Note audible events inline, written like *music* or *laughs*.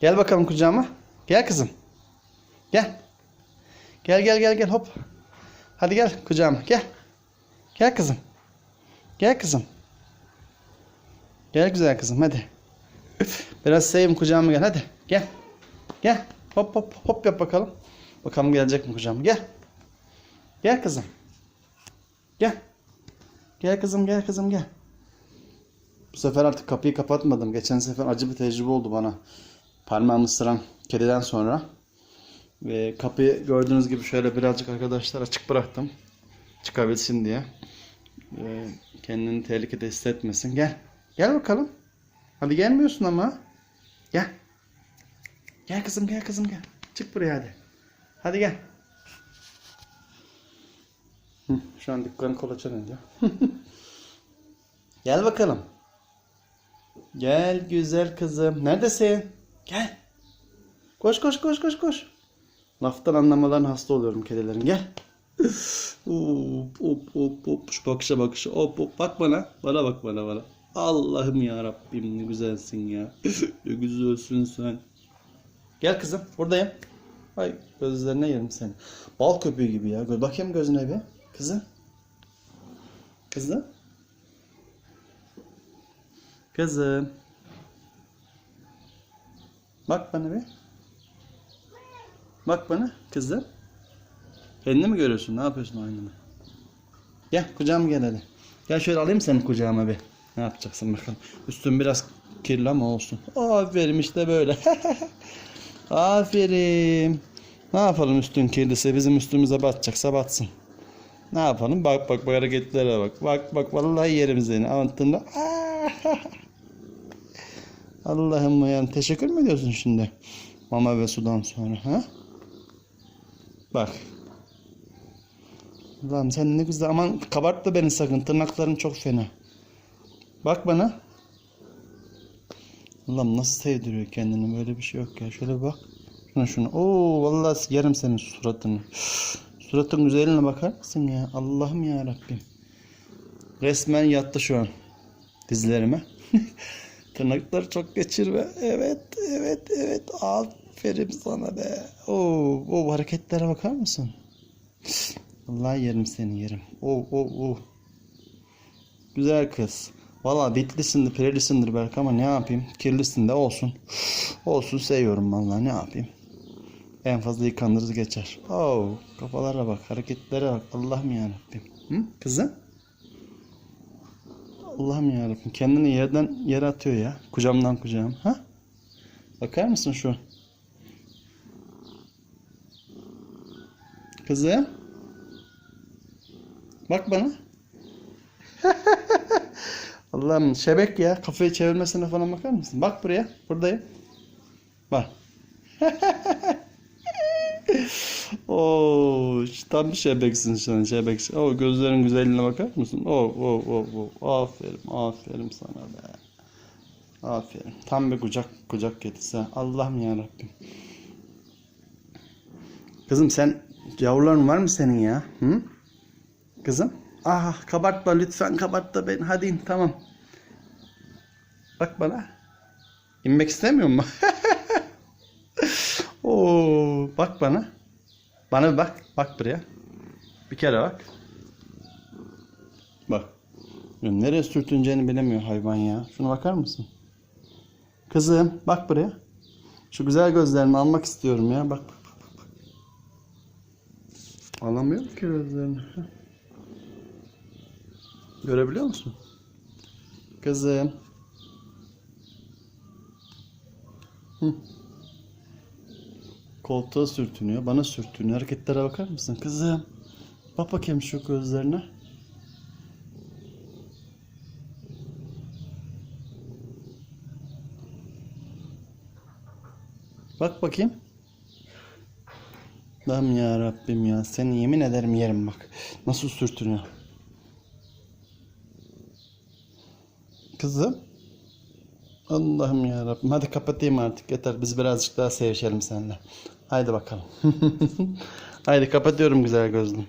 Gel bakalım kucağıma. Gel kızım. Gel. Gel gel gel gel hop. Hadi gel kucağıma gel. Gel kızım. Gel kızım. Gel güzel kızım hadi. Biraz seveyim kucağıma gel hadi. Gel. Gel. Hop hop hop yap bakalım. Bakalım gelecek mi kucağıma. Gel. Gel kızım. Gel. Gel kızım gel kızım gel. Bu sefer artık kapıyı kapatmadım. Geçen sefer acı bir tecrübe oldu bana. Parmağımı ısıran kediden sonra. Ve kapıyı gördüğünüz gibi şöyle birazcık arkadaşlar açık bıraktım. Çıkabilsin diye. Ve kendini tehlikede hissetmesin. Gel. Gel bakalım. Hadi gelmiyorsun ama. Gel. Gel kızım gel kızım gel. Çık buraya hadi. Hadi gel. Hı, şu an dükkanı kolaçan ediyor. *laughs* gel bakalım. Gel güzel kızım. Neredesin? Gel. Koş koş koş koş koş. Laftan anlamadan hasta oluyorum kedilerin. Gel. Hop hop hop hop. Şu bakışa bakışa. Hop hop. Bak bana. Bana bak bana bana. Allah'ım ya Rabbim ne güzelsin ya. *laughs* ne güzelsin sen. Gel kızım. Buradayım. Ay gözlerine yerim seni. Bal köpüğü gibi ya. Gö- Bakayım gözüne bir. Kızım. Kızım. Kızım. Bak bana bir. Bak bana kızım. Kendini mi görüyorsun? Ne yapıyorsun aynada? Gel kucağıma gel hadi. Gel şöyle alayım seni kucağıma bir. Ne yapacaksın bakalım. Üstün biraz kirli ama olsun. Aferin işte böyle. *laughs* Aferin. Ne yapalım üstün kirlisi? Bizim üstümüze batacaksa batsın. Ne yapalım? Bak bak bak hareketlere bak. Bak bak vallahi yerim seni. Altında. *laughs* Allah'ım ya. Teşekkür mü ediyorsun şimdi? Mama ve sudan sonra. Ha? Bak. Allah'ım sen ne güzel. Aman kabartma beni sakın. Tırnakların çok fena. Bak bana. Allah'ım nasıl sevdiriyor kendini. Böyle bir şey yok ya. Şöyle bak. Şuna şuna. Oo vallahi yerim senin suratını. Suratın güzeline bakar mısın ya? Allah'ım ya Rabbim. Resmen yattı şu an dizlerime. *laughs* Tırnakları çok geçirme. Evet, evet, evet. Aferin sana be. Oo, o hareketlere bakar mısın? Vallahi yerim seni yerim. Oo, oo, oo. Güzel kız. Valla bitlisindir, pirelisindir belki ama ne yapayım? Kirlisin de olsun. Olsun seviyorum vallahi ne yapayım? En fazla yıkanırız geçer. Oo, kafalara bak, hareketlere bak. Allah'ım yarabbim. Hı? Kızım? Allah'ım yarabbim. Kendini yerden yere atıyor ya. Kucamdan kucağım. Ha? Bakar mısın şu? Kızım? Bak bana. *laughs* Allah'ım şebek ya. Kafayı çevirmesine falan bakar mısın? Bak buraya. Buradayım. Bak. *laughs* *laughs* Oo, tam bir şebeksin sen şebeksin. O gözlerin güzelliğine bakar mısın? Oo, oo, oo, oo. Aferin, aferin sana be. Aferin. Tam bir kucak kucak ha. Allah'ım ya Rabbim. Kızım sen yavruların var mı senin ya? Hı? Kızım? Ah kabartma lütfen kabartma beni. Hadi in tamam. Bak bana. İnmek istemiyor mu? *laughs* Oo, bak bana. Bana bir bak. Bak buraya. Bir kere bak. Bak. Nereye sürtüneceğini bilemiyor hayvan ya. Şuna bakar mısın? Kızım bak buraya. Şu güzel gözlerini almak istiyorum ya. Bak bak bak bak. Alamıyorum ki gözlerini. Görebiliyor musun? Kızım. Hı. Koltuğa sürtünüyor. Bana sürtünüyor. Hareketlere bakar mısın? Kızım. Bak bakayım şu gözlerine. Bak bakayım. Allah'ım ya Rabbim ya. Seni yemin ederim yerim bak. Nasıl sürtünüyor. Kızım. Allah'ım ya Rabbim. Hadi kapatayım artık yeter. Biz birazcık daha sevişelim seninle. Haydi bakalım. *laughs* Haydi kapatıyorum güzel gözlüm.